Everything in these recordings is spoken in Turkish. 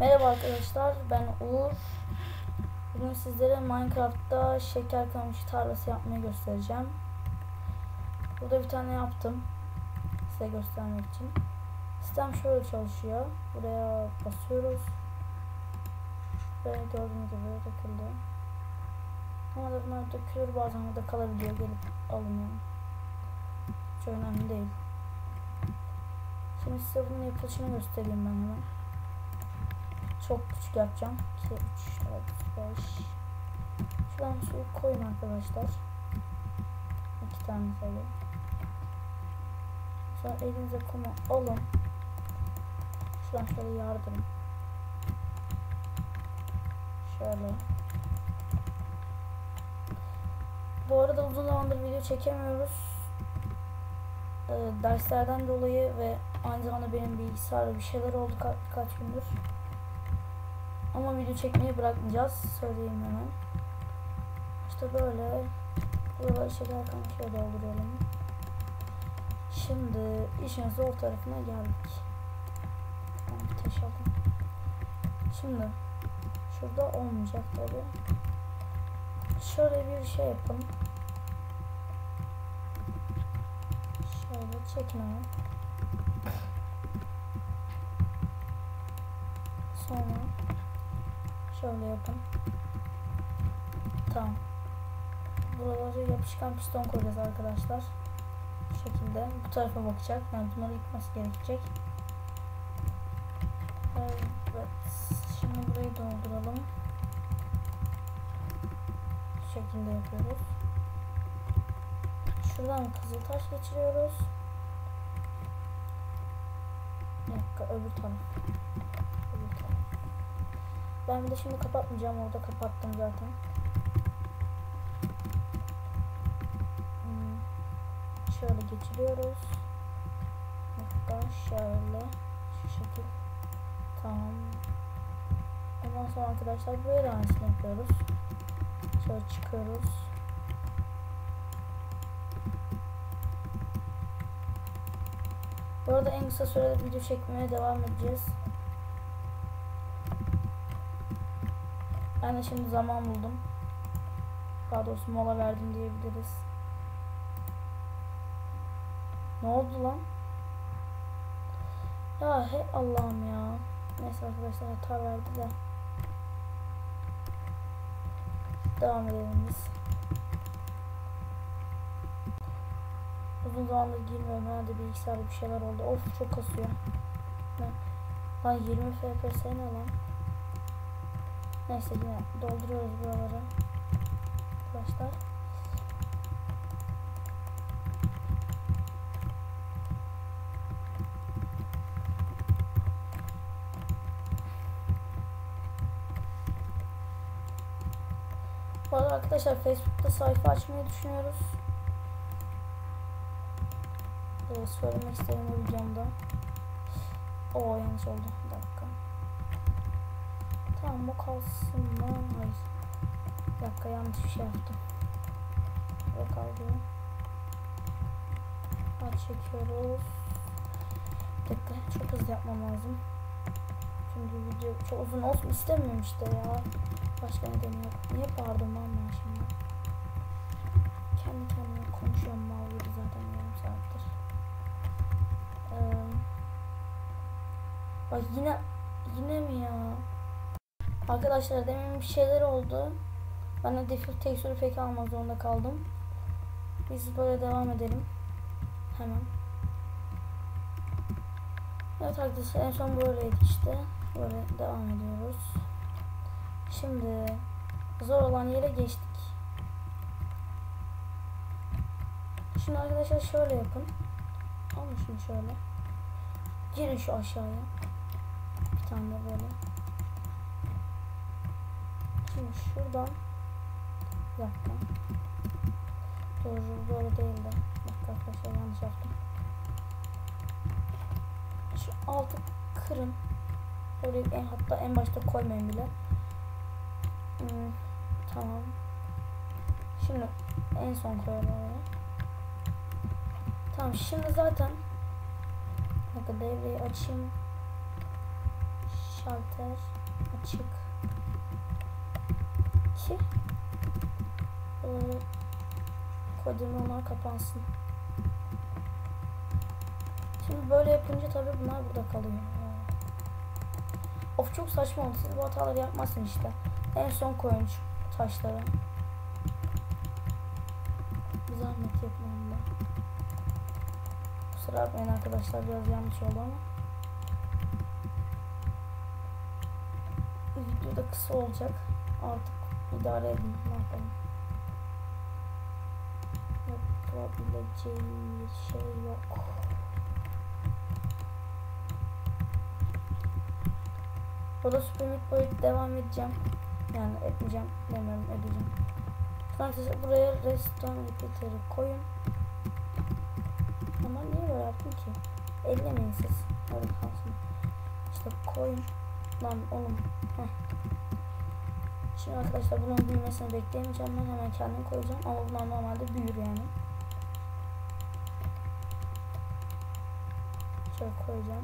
Merhaba arkadaşlar ben Uğur. Bugün sizlere Minecraft'ta şeker kamışı tarlası yapmayı göstereceğim. Burada bir tane yaptım. Size göstermek için. Sistem şöyle çalışıyor. Buraya basıyoruz. Ve gördüğünüz gibi döküldü. Ama bunlar dökülür bazen de kalabiliyor gelip alınıyor. Hiç önemli değil. Şimdi size bunun yapılışını göstereyim ben hemen. Çok küçük yapacağım. 2, 3, 4, 5. Şuradan suyu koyun arkadaşlar. İki tane sayı. Sonra elinize kumu alın. Şuradan şöyle yardırın. Şöyle. Bu arada uzun zamandır video çekemiyoruz. Ee, derslerden dolayı ve aynı zamanda benim bilgisayarda bir şeyler oldu ka kaç gündür. Ama video çekmeyi bırakmayacağız. Söyleyeyim hemen. İşte böyle. Buraları şeker kamışla dolduralım. Şimdi işin zor tarafına geldik. Tamam, taş aldım. Şimdi şurada olmayacak tabi. Şöyle bir şey yapın. Şöyle çekin hemen. Sonra şöyle yapın. Tamam. Buraları yapışkan piston koyacağız arkadaşlar. Bu şekilde. Bu tarafa bakacak. Yani bunları yıkması gerekecek. Evet. Şimdi burayı dolduralım. Bu şekilde yapıyoruz. Şuradan kızıltaş geçiriyoruz. Bir dakika öbür taraf. Ben bir de şimdi kapatmayacağım. Orada kapattım zaten. Hmm. Şöyle geçiriyoruz. Hatta şöyle. Şu şekil. Tamam. Ondan sonra arkadaşlar buraya da aynısını yapıyoruz. Şöyle çıkıyoruz. Bu arada en kısa sürede video çekmeye devam edeceğiz. Ben de şimdi zaman buldum. Daha doğrusu mola verdim diyebiliriz. Ne oldu lan? Ya he Allah'ım ya. Neyse arkadaşlar hata verdi de. Devam edelim biz. Uzun zamandır girmiyorum. Herhalde bilgisayarda bir şeyler oldu. Of çok kasıyor. Lan 20 FPS ne lan? Neyse yine dolduruyoruz buraları. Arkadaşlar. Bu arada arkadaşlar Facebook'ta sayfa açmayı düşünüyoruz. Ee, söylemek istedim bu videomda. Oo yanlış oldu. Bu kalsın mı? Hayır. Bir dakika yanlış bir şey yaptım. Burada kaldı. Aç çekiyoruz. Bir dakika çok hızlı yapmam lazım. Çünkü video çok uzun olsun istemiyorum işte ya. Başka nedeni yok. Niye bağırdım lan ben şimdi? Kendi kendime konuşuyorum gibi zaten yarım saattir. Ee, bak yine yine mi ya? Arkadaşlar demin bir şeyler oldu. De default tekstürü pek almak zorunda kaldım. Biz böyle devam edelim. Hemen. Evet arkadaşlar en son böyleydi işte. Böyle devam ediyoruz. Şimdi zor olan yere geçtik. Şimdi arkadaşlar şöyle yapın. Alın şunu şöyle. Girin şu aşağıya. Bir tane böyle. Şimdi şuradan bir dakika. Dur böyle değil de. Dakika arkadaşlar yanlış yaptım. Şu altı kırın. Böyle en hatta en başta koymayın bile. Hmm, tamam. Şimdi en son koyalım oraya. Tamam şimdi zaten bakın devreyi açayım. Şalter açık. 2 Koordinalar kapansın. Şimdi böyle yapınca tabii bunlar burada kalıyor. Of çok saçma oldu. Siz bu hataları yapmazsın işte. En son koyun şu taşları. Bir zahmet onu da. Kusura bakmayın arkadaşlar biraz yanlış oldu ama. Video da kısa olacak. Artık idare edin. Yapabileceğim bir şey yok. Burada Super Meat Boy devam edeceğim. Yani etmeyeceğim demiyorum edeceğim. Arkadaşlar buraya restoran repeater'ı koyun. Ama niye böyle yaptım ki? Ellemeyin siz. Öyle kalsın. İşte koyun. Lan oğlum. Heh. Şimdi arkadaşlar bunun büyümesini bekleyemeyeceğim ben hemen kendim koyacağım ama bunlar normalde büyür yani. Şöyle koyacağım.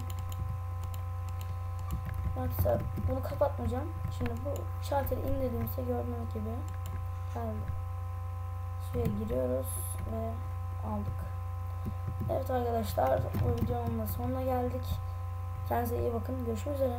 Arkadaşlar bunu kapatmayacağım. Şimdi bu şalteri indirdiğimizde gördüğünüz gibi geldi. Suya giriyoruz ve aldık. Evet arkadaşlar bu videonun da sonuna geldik. Kendinize iyi bakın. Görüşmek üzere.